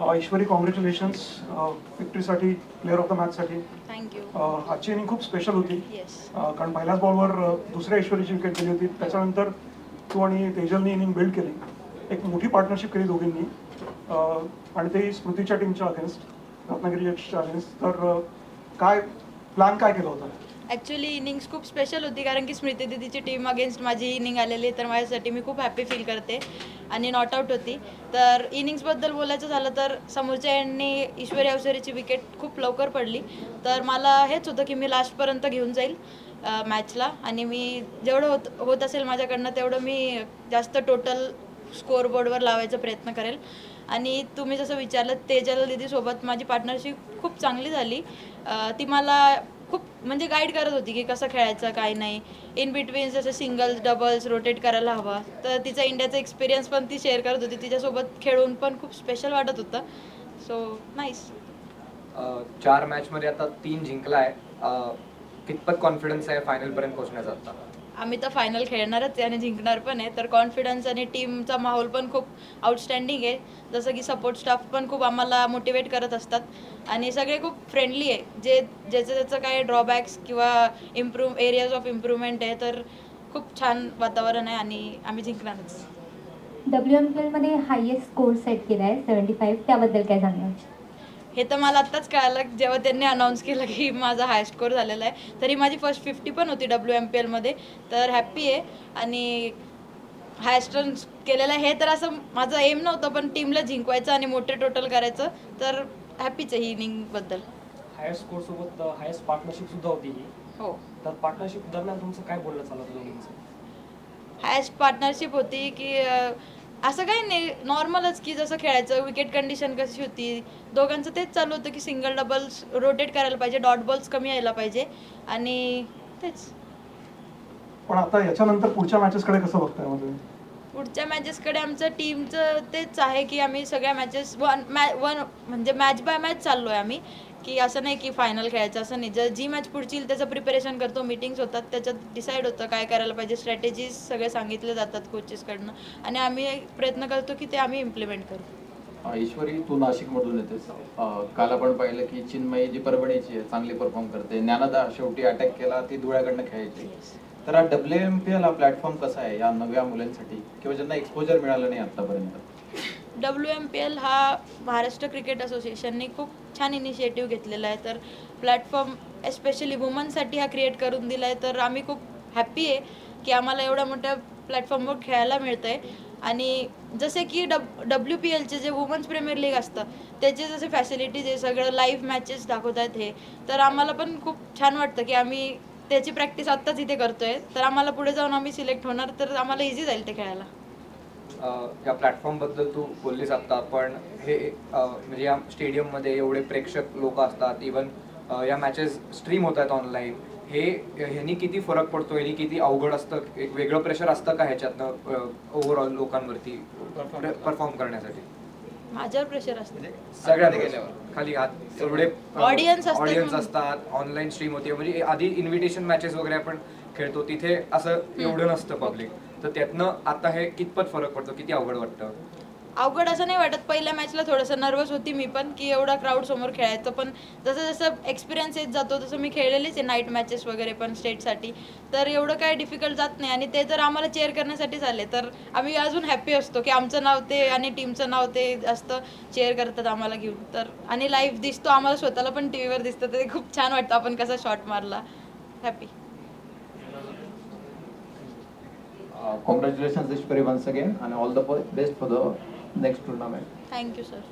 अ, Ishwari congratulations विक्टरीसाठी player of the मॅचसाठी thank you आजची इनिंग खूप स्पेशल होती. कारण पहिल्याच बॉलवर दुसऱ्या ईश्वरीची विकेट गेली होती. त्याच्यानंतर तू आणि तेजलनी इनिंग बिल्ड केली. एक मोठी पार्टनरशिप केली दोघींनी. आणि ते स्मृतीच्या टीमच्या अगेन्स्ट रत्नागिरीच्या अगेन्स्ट तर काय प्लॅन काय केलं होतं? ॲक्च्युली इनिंग्स खूप स्पेशल होती कारण की स्मृती दिदीची टीम अगेन्स्ट माझी इनिंग आलेली तर माझ्यासाठी मी खूप हॅपी फील करते आणि नॉट आऊट होती. तर इनिंग्सबद्दल बोलायचं झालं तर समोरच्या यांनी ईश्वरी अवसरीची विकेट खूप लवकर पडली. तर मला हेच होतं की मी लास्टपर्यंत घेऊन जाईल मॅचला आणि मी जेवढं होत होत असेल माझ्याकडनं तेवढं मी जास्त टोटल स्कोअरबोर्डवर लावायचा प्रयत्न करेल. आणि तुम्ही जसं विचारलं तेजल दीदीसोबत माझी पार्टनरशिप खूप चांगली झाली. ती मला खूप म्हणजे गाईड करत होती की कसं खेळायचं काय नाही. इन बिटवीन जसं सिंगल्स डबल्स रोटेट करायला हवं. तर तिचा इंडियाचा एक्सपिरियन्स पण ती शेअर करत होती. तिच्यासोबत खेळून पण खूप स्पेशल वाटत होतं. सो नाईस चार मॅचमध्ये आता तीन जिंकला आहे कितपत कॉन्फिडन्स आहे फायनलपर्यंत पोहोचण्याचा आता? आम्ही तर फायनल खेळणारच आहे आणि जिंकणार पण आहे. तर कॉन्फिडन्स आणि टीमचा माहोल पण खूप आउटस्टँडिंग आहे. जसं की सपोर्ट स्टाफ पण खूप आम्हाला मोटिवेट करत असतात. आणि सगळे खूप फ्रेंडली आहे. जे ज्याचं त्याचं काय ड्रॉबॅक्स किंवा इम्प्रूव एरियाज ऑफ इम्प्रूव्हमेंट आहे तर खूप छान वातावरण आहे आणि आम्ही जिंकणारच. डब्ल्यू एम पी एलमध्ये हायेस्ट स्कोर सेट केला आहे सेवन्टी फाईव्ह त्याबद्दल काय सांगणार हे तर मला आत्ताच कळालं जेव्हा त्यांनी अनाऊन्स केलं की माझा हाय स्कोअर झालेला आहे. तरी माझी फर्स्ट फिफ्टी पण होती डब्ल्यू एम पी एलमध्ये तर हॅप्पी आहे. आणि हायस्ट रन केलेलं आहे. हे तर असं माझं एम नव्हतं पण टीमला जिंकवायचं आणि मोठे टोटल करायचं तर हॅपीच आहे ही इनिंगबद्दल हायस्ट स्कोर सोबत हायस्ट पार्टनरशिप सुद्धा होती ही. हो. तर पार्टनरशिप दरम्यान तुमचं काय बोलणं चाललं होतं दोघींचं? हायस्ट पार्टनरशिप होती की अं, असं काही नाही नॉर्मलच की जसं खेळायचं विकेट कंडिशन कशी होती दोघांचं तेच चालू होतं की सिंगल डबल्स रोटेट करायला पाहिजे डॉट बॉल्स कमी यायला पाहिजे आणि तेच. पण आता याच्यानंतर पुढच्या मॅचेसकडे कसं बघताय म्हणजे पुढच्या मॅचेसकडे आमचं टीमचं तेच आहे की आम्ही सगळ्या मॅचेस वन मॅ वन म्हणजे मॅच बाय मॅच चाललो आहे आम्ही. की असं नाही की फायनल खेळायचं असं नाही. जर जी मॅच पुढची येईल त्याचं प्रिपरेशन करतो मीटिंग्स होतात त्याच्यात डिसाईड होतं काय करायला पाहिजे. स्ट्रॅटेजीज सगळे सांगितले जातात कोचेसकडनं आणि आम्ही प्रयत्न करतो की ते आम्ही इम्प्लिमेंट करू. ईश्वरी तू नाशिकमधून येतेस. अ, काल आपण पाहिलं की चिन्मयी जी परभणीची आहे चांगली परफॉर्म करते. ज्ञानदा शेवटी अटॅक केला ती धुळ्याकडनं खेळायची. तर हा डब्ल्यू एम पी एल हा प्लॅटफॉर्म कसा आहे या नव्या मुलांसाठी? किंवा ज्यांना एक्सपोजर मिळालं नाही आतापर्यंत? डब्ल्यू एम पी एल हा महाराष्ट्र क्रिकेट असोसिएशनने खूप छान इनिशिएटिव्ह घेतलेला आहे. तर प्लॅटफॉर्म एस्पेशली वुमनसाठी हा क्रिएट करून दिला आहे तर आम्ही खूप हॅप्पी आहे की आम्हाला एवढ्या मोठ्या प्लॅटफॉर्मवर खेळायला मिळतं आहे आणि जसे की डब डब्ल्यू पी एलचे जे वुमन्स प्रीमियर लीग असतं त्याचे जसे फॅसिलिटीज आहे सगळं लाईव्ह मॅचेस दाखवत आहेत हे. तर आम्हाला पण खूप छान वाटतं की आम्ही त्याची प्रॅक्टिस आत्ताच इथे करतोय. तर आम्हाला पुढे जाऊन आम्ही सिलेक्ट होणार तर आम्हाला इझी जाईल ते खेळायला. या प्लॅटफॉर्मबद्दल तू बोललीस आत्ता पण हे म्हणजे या स्टेडियममध्ये एवढे प्रेक्षक लोक असतात इवन या मॅचेस स्ट्रीम होत आहेत ऑनलाईन हे ह्यानी किती फरक पडतो? ह्यानी किती अवघड असतं? एक वेगळं प्रेशर असतं का ह्याच्यातनं ओव्हरऑल लोकांवरती परफॉर्म करण्यासाठी? माझ्यावर प्रेशर असतं. सगळ्या खाली हात असतात ऑडियन्स म्हणून. असतात ऑनलाईन स्ट्रीम होते. म्हणजे आधी इन्व्हिटेशन मॅचेस वगैरे आपण खेळतो तिथे असं एवढं नसतं पब्लिक तर त्यातनं आता हे कितपत फरक पडतो? किती अवघड वाटतं? अवघड असं नाही वाटत. पहिल्या मॅचला थोडंसं नर्वस होती मी पण की एवढा क्राऊड समोर खेळायचं. पण जसं जसं एक्सपिरियन्स येत जातो तसं मी खेळलेलीच आहे नाईट मॅचेस वगैरे पण स्टेटसाठी तर एवढं काय डिफिकल्ट जात नाही. आणि ते जर आम्हाला चेअर करण्यासाठीच आले तर आम्ही अजून हॅप्पी असतो की आमचं नाव ते आणि टीमचं नाव ते असतं चेअर करतात आम्हाला घेऊन. तर आणि लाईव्ह दिसतो आम्हाला स्वतःला पण टी व्हीवर दिसतं. ते खूप छान वाटतं आपण कसा शॉट मारला. Happy Uh, congratulations, Ishwari, once again, and all the best for the next tournament. Thank you, sir.